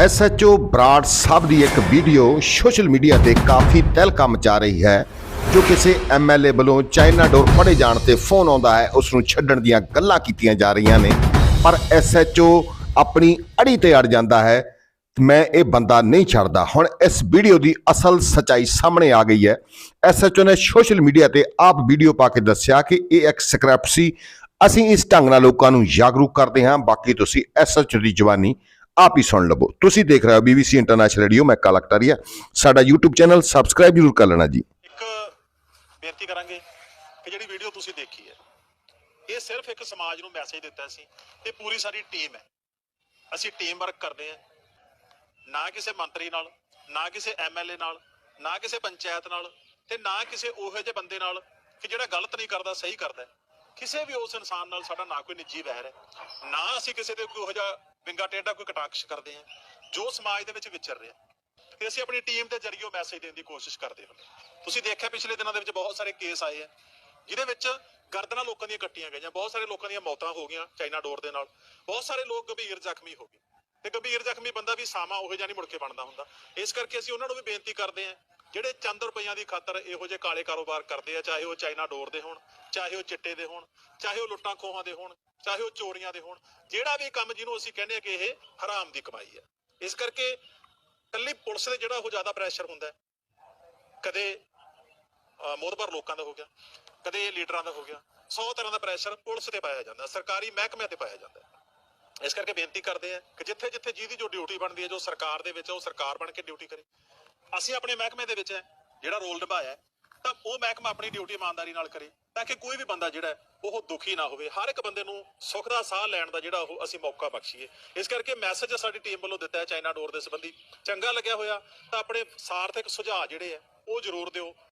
SHO Brar ਸਾਹਿਬ ਦੀ ਇੱਕ video social media ਤੇ ਕਾਫੀ ਤਹਿਲਕਾ ਮਚਾ ਰਹੀ ਹੈ, ਜੋ ਕਿਸੇ ਐਮਐਲਏ ਵੱਲੋਂ ਚਾਈਨਾ ਡੋਰ ਫੜੇ ਜਾਣ ਤੇ ਫੋਨ ਆਉਂਦਾ ਹੈ ਉਸ ਨੂੰ ਛੱਡਣ ਦੀਆਂ ਗੱਲਾਂ ਕੀਤੀਆਂ ਜਾ ਰਹੀਆਂ ਨੇ। ਪਰ ਐਸਐਚਓ ਆਪਣੀ ਅੜੀ ਤੇ ਅੜ ਜਾਂਦਾ ਹੈ, ਮੈਂ ਇਹ ਬੰਦਾ ਨਹੀਂ ਛੱਡਦਾ। ਹੁਣ ਇਸ ਵੀਡੀਓ ਦੀ ਅਸਲ ਸਚਾਈ ਸਾਹਮਣੇ ਆ ਗਈ ਹੈ। ਐਸਐਚਓ ਨੇ ਸੋਸ਼ਲ ਮੀਡੀਆ ਤੇ ਆਪ ਵੀਡੀਓ ਪਾ ਕੇ ਦੱਸਿਆ ਕਿ ਇਹ ਇੱਕ ਸਕ੍ਰਿਪਟ ਸੀ। ਅਸੀਂ ਇਸ ਢੰਗ ਨਾਲ ਲੋਕਾਂ ਨੂੰ ਜਾਗਰੂਕ ਕਰਦੇ ਹਾਂ। ਬਾਕੀ ਤੁਸੀਂ ਐਸਐਚਓ ਦੀ ਜਵਾਨੀ ਆਪ ਹੀ ਸੁਣ ਲਵੋ। ਤੁਸੀਂ ਦੇਖ ਰਹੇ ਹੋ BBC ਇੰਟਰਨੈਸ਼ਨਲ ਰੇਡੀਓ ਮੈਂ ਕਾਲਾ ਕਟਾਰੀਆ। ਸਾਡਾ YouTube ਚੈਨਲ ਸਬਸਕ੍ਰਾਈਬ ਜ਼ਰੂਰ ਕਰ ਲੈਣਾ ਜੀ। ਇੱਕ ਬੇਨਤੀ ਕਰਾਂਗੇ ਕਿ ਜਿਹੜੀ ਵੀਡੀਓ ਤੁਸੀਂ ਦੇਖੀ ਹੈ, ਇਹ ਸਿਰਫ ਇੱਕ ਸਮਾਜ ਨੂੰ ਮੈਸੇਜ ਦਿੱਤਾ ਸੀ ਤੇ ਪੂਰੀ ਸਾਡੀ ਟੀਮ ਹੈ। ਅਸੀਂ ਟੀਮ ਵਰਕ ਕਰਦੇ ਹਾਂ। ਨਾ ਕਿਸੇ ਮੰਤਰੀ ਨਾਲ, ਨਾ ਕਿਸੇ ਐਮਐਲਏ ਨਾਲ, ਨਾ ਕਿਸੇ ਪੰਚਾਇਤ ਨਾਲ ਤੇ ਨਾ ਕਿਸੇ ਉਹੋ ਜਿਹੇ ਬੰਦੇ ਨਾਲ ਕਿ ਜਿਹੜਾ ਗਲਤ ਨਹੀਂ ਕਰਦਾ, ਸਹੀ ਕਰਦਾ ਕਿਸੇ ਵੀ ਉਸ ਇਨਸਾਨ ਨਾਲ ਸਾਡਾ ਨਾ ਕੋਈ ਨਿੱਜੀ ਵਹਿਰ ਹੈ। ਨਾ ਅਸੀਂ ਕਿਸੇ ਦੇ ਕੋਈ ਉਹੋ ਜਿਹਾ ਵਿੰਗਾ ਟੇਢਾ ਕੋਈ ਕਟਾਕਸ਼ ਕਰਦੇ ਹਾਂ ਜੋ ਸਮਾਜ ਦੇ ਵਿੱਚ ਵਿਚਰ ਰਿਹਾ। ਤੇ ਅਸੀਂ ਆਪਣੀ ਟੀਮ ਦੇ ਜ਼ਰੀਏ ਮੈਸੇਜ ਦੇਣ ਦੀ ਕੋਸ਼ਿਸ਼ ਕਰਦੇ ਹੁੰਦੇ ਤੁਸੀਂ ਦੇਖਿਆ ਪਿਛਲੇ ਦਿਨਾਂ ਦੇ ਵਿੱਚ ਬਹੁਤ ਸਾਰੇ ਕੇਸ ਆਏ ਆ, ਜਿਹਦੇ ਵਿੱਚ ਗਰਦਨਾਂ ਲੋਕਾਂ ਦੀਆਂ ਕੱਟੀਆਂ ਗਈਆਂ, ਬਹੁਤ ਸਾਰੇ ਲੋਕਾਂ ਦੀਆਂ ਮੌਤਾਂ ਹੋ ਗਈਆਂ ਚਾਈਨਾ ਡੋਰ ਦੇ ਨਾਲ। ਬਹੁਤ ਸਾਰੇ ਲੋਕ ਗੰਭੀਰ ਜ਼ਖਮੀ ਹੋ ਗਏ। ਤੇ ਗੰਭੀਰ ਜ਼ਖਮੀ ਬੰਦਾ ਵੀ ਸਾਮਾ ਉਹੋ ਜਿਹਾ ਨਹੀਂ ਮੁੜ ਕੇ ਬਣਦਾ ਹੁੰਦਾ। ਇਸ ਕਰਕੇ ਅਸੀਂ ਉਹਨਾਂ ਨੂੰ ਵੀ ਬੇਨਤੀ ਕਰਦੇ ਹਾਂ ਜਿਹੜੇ ਚੰਦ ਰੁਪਈਆਂ ਦੀ ਖਾਤਰ ਇਹੋ ਜਿਹੇ ਕਾਲੇ ਕਾਰੋਬਾਰ ਕਰਦੇ ਆ, ਚਾਹੇ ਉਹ ਚਾਈਨਾ ਡੋਰ ਦੇ ਹੋਣ ਚਾਹੇ ਉਹ ਚਿੱਟੇ ਦੇ ਹੋਣ ਚਾਹੇ ਉਹ ਲੁੱਟਾਂ ਖੋਹਾਂ ਦੇ ਹੋਣ ਚਾਹੇ ਉਹ ਚੋਰੀਆਂ ਦੇ ਹੋਣ ਜਿਹੜਾ ਵੀ ਕੰਮ ਜਿਹਨੂੰ ਅਸੀਂ ਕਹਿੰਦੇ ਆ ਕਿ ਇਹ ਹਰਾਮ ਦੀ ਕਮਾਈ ਹੈ। ਇਸ ਕਰਕੇ ਕੱਲੀ ਪੁਲਿਸ ਦੇ ਜਿਹੜਾ ਉਹ ਜ਼ਿਆਦਾ ਪ੍ਰੈਸ਼ਰ ਹੁੰਦਾ ਕਦੇ ਅਹ, ਲੋਕਾਂ ਦਾ ਹੋ ਗਿਆ ਕਦੇ ਲੀਡਰਾਂ ਦਾ ਹੋ ਗਿਆ 100 ਤਰ੍ਹਾਂ ਦਾ ਪ੍ਰੈਸ਼ਰ ਪੁਲਿਸ ਤੇ ਪਾਇਆ ਜਾਂਦਾ ਸਰਕਾਰੀ ਮਹਿਕਮਿਆਂ ਤੇ ਪਾਇਆ ਜਾਂਦਾ ਇਸ ਕਰਕੇ ਬੇਨਤੀ ਕਰਦੇ ਆ ਕਿ ਜਿੱਥੇ ਜਿੱਥੇ ਜਿਹਦੀ ਜੋ ਡਿਊਟੀ ਬਣਦੀ ਹੈ ਜੋ ਸਰਕਾਰ ਦੇ ਵਿੱਚ ਉਹ ਸਰਕਾਰ ਬਣ ਕੇ ਡਿਊਟੀ ਕਰੇ। ਅਸੀਂ ਆਪਣੇ ਮਹਿਕਮੇ ਦੇ ਵਿੱਚ ਹੈ ਜਿਹੜਾ ਰੋਲ ਨਿਭਾਇਆ ਤਾਂ ਉਹ ਮਹਿਕਮਾ ਆਪਣੀ ਡਿਊਟੀ ਇਮਾਨਦਾਰੀ ਨਾਲ ਕਰੇ, ਤਾਂ ਕਿ ਕੋਈ ਵੀ ਬੰਦਾ ਜਿਹੜਾ ਉਹ ਦੁਖੀ ਨਾ ਹੋਵੇ। ਹਰ ਇੱਕ ਬੰਦੇ ਨੂੰ ਸੁੱਖ ਦਾ ਸਾਹ ਲੈਣ ਦਾ ਜਿਹੜਾ ਉਹ ਅਸੀਂ ਮੌਕਾ ਬਖਸ਼ੀਏ। ਇਸ ਕਰਕੇ ਮੈਸੇਜ ਸਾਡੀ ਟੀਮ ਵੱਲੋਂ ਦਿੱਤਾ ਹੈ ਚਾਈਨਾ ਡੋਰ ਦੇ ਸੰਬੰਧੀ। ਚੰਗਾ ਲੱਗਿਆ ਹੋਇਆ ਤਾਂ ਆਪਣੇ ਸਾਰਥਕ ਸੁਝਾਅ ਜਿਹੜੇ ਆ ਉਹ ਜ਼ਰੂਰ ਦਿਓ।